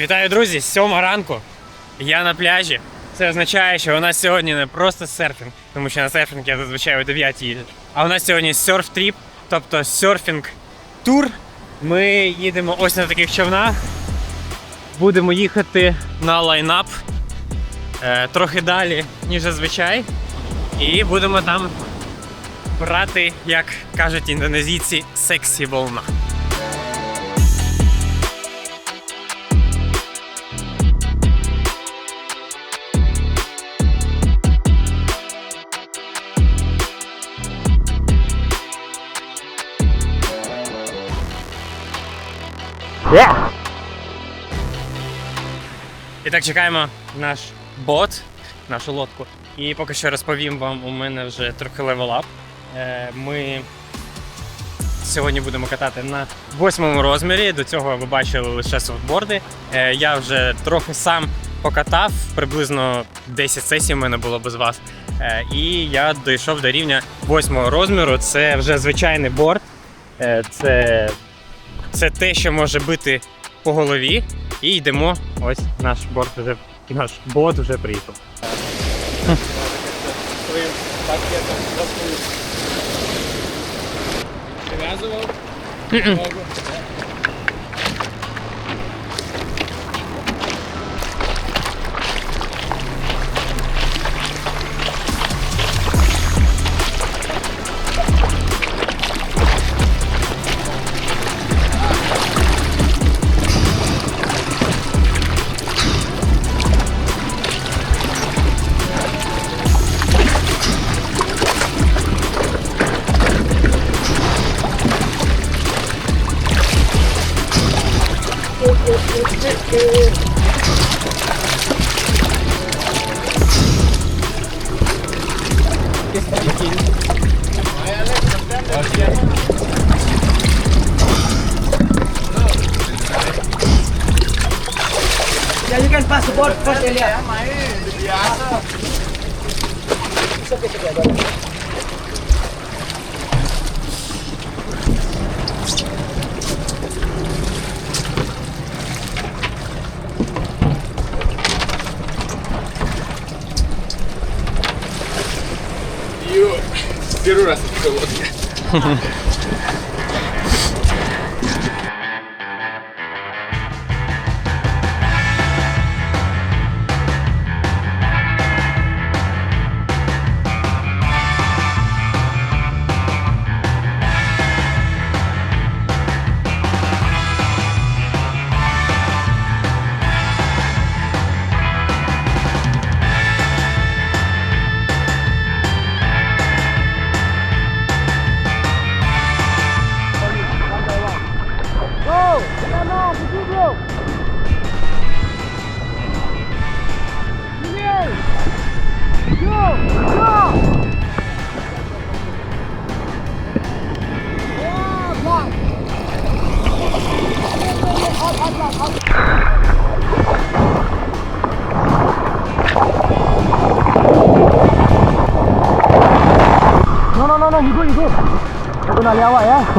Вітаю, друзі! Сьома ранку. Я на пляжі. Це означає, що у нас сьогодні не просто серфінг, тому що на серфінг я зазвичай о 9 їду. А у нас сьогодні серф-тріп, тобто серфінг-тур. Ми їдемо ось на таких човнах. Будемо їхати на лайнап е, трохи далі, ніж зазвичай. І будемо там брати, як кажуть індонезійці, сексі волна. І так чекаємо наш бот, нашу лодку. І поки що розповім вам, у мене вже трохи левелап. Ми сьогодні будемо катати на восьмому розмірі. До цього ви бачили лише софтборди. Е, Я вже трохи сам покатав, приблизно 10 сесій у мене було без вас. Е, І я дійшов до рівня восьмого розміру. Це вже звичайний борд. Е, Це, це те, що може бити по голові. І йдемо. Ось наш борт вже наш бот вже приїхав. Yeah, support first Elia. It's okay, it's okay. Don't. Yo, quiero la segunda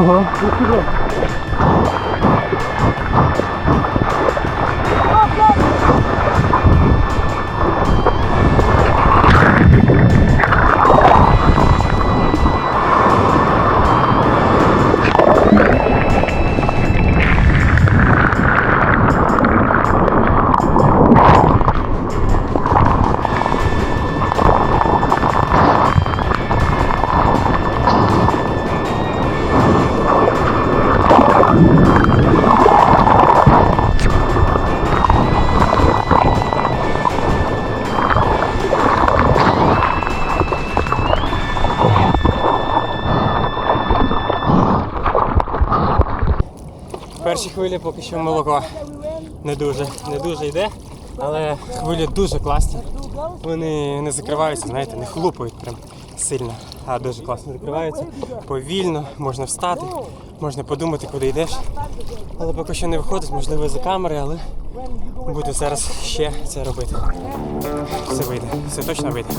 导航十七栋 Перші хвилі поки що молоко не дуже, не дуже йде, але хвилі дуже класні. Вони не закриваються, знаєте, не хлопають прям сильно, а дуже класно закриваються. Повільно, можна встати, можна подумати, куди йдеш. Але поки що не виходить, можливо, за камери, але буду зараз ще це робити. Все вийде, все точно вийде.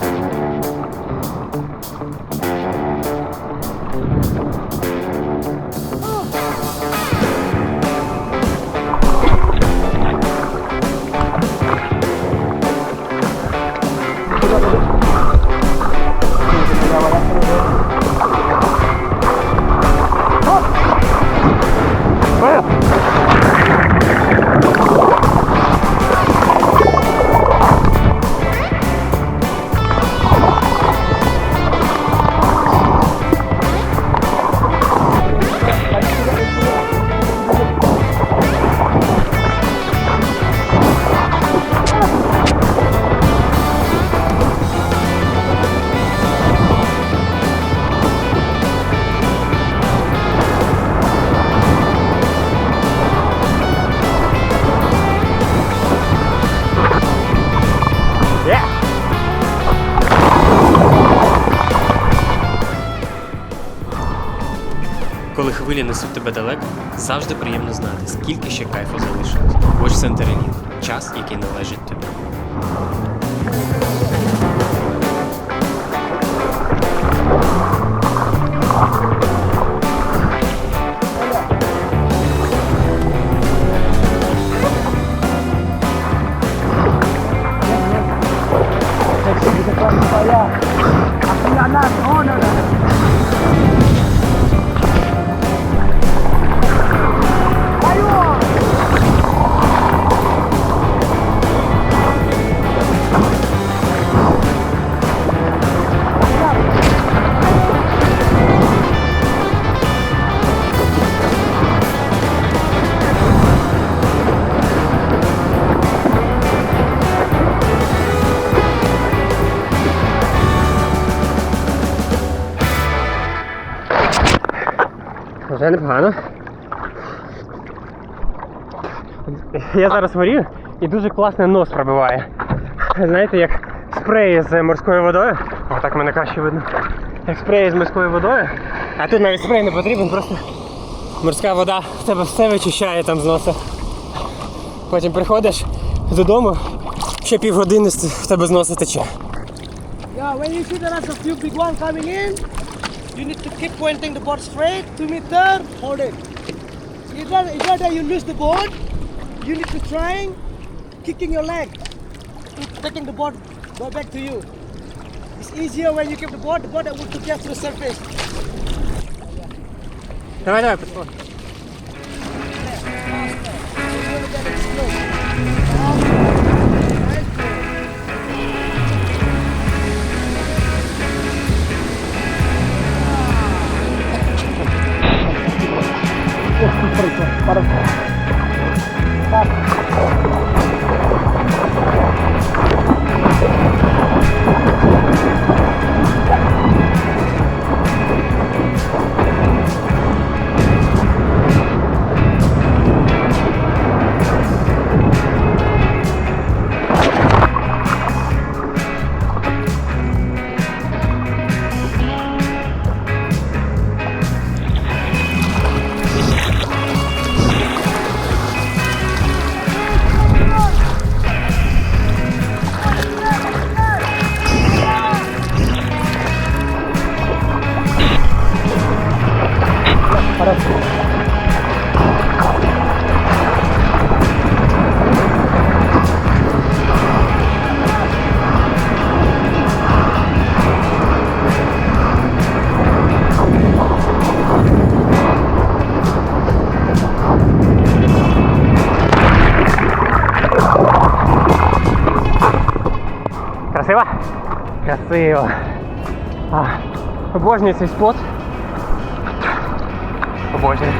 Хвилі несуть тебе далеко, завжди приємно знати, скільки ще кайфу залишилось. Watch Center час, який належить тобі. Вже непогано. Я зараз горію і дуже класно нос пробиває. Знаєте, як спрей з морською водою. О, так мене краще видно. Як спрей з морською водою. А тут навіть спрей не потрібен, просто морська вода в тебе все вичищає там з носа. Потім приходиш додому, ще півгодини в тебе з носа тече. Yeah, when you see there are a few big ones coming in, you need to keep pointing the board straight, two meter, hold it. Either, either that you lose the board, you need to try kicking your leg, to taking the board go back to you. It's easier when you keep the board, the board will to get to the surface. Давай, давай, підходь. Красиво? Красиво. А, обожнюю цей спот. Обожнюю.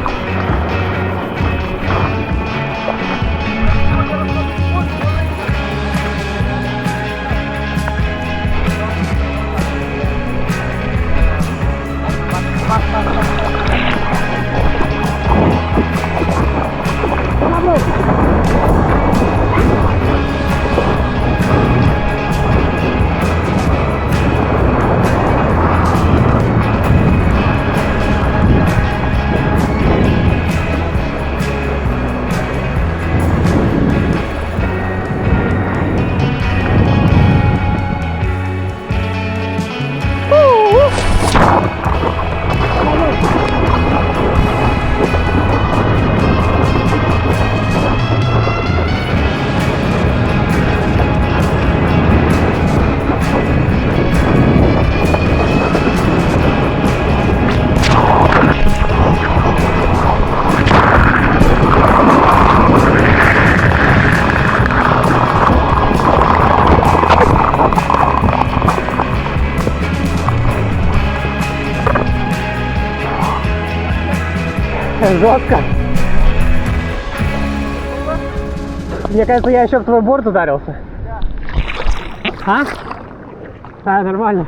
Жестко. Мне кажется, я еще в твой борт ударился. Да. А? А, нормально.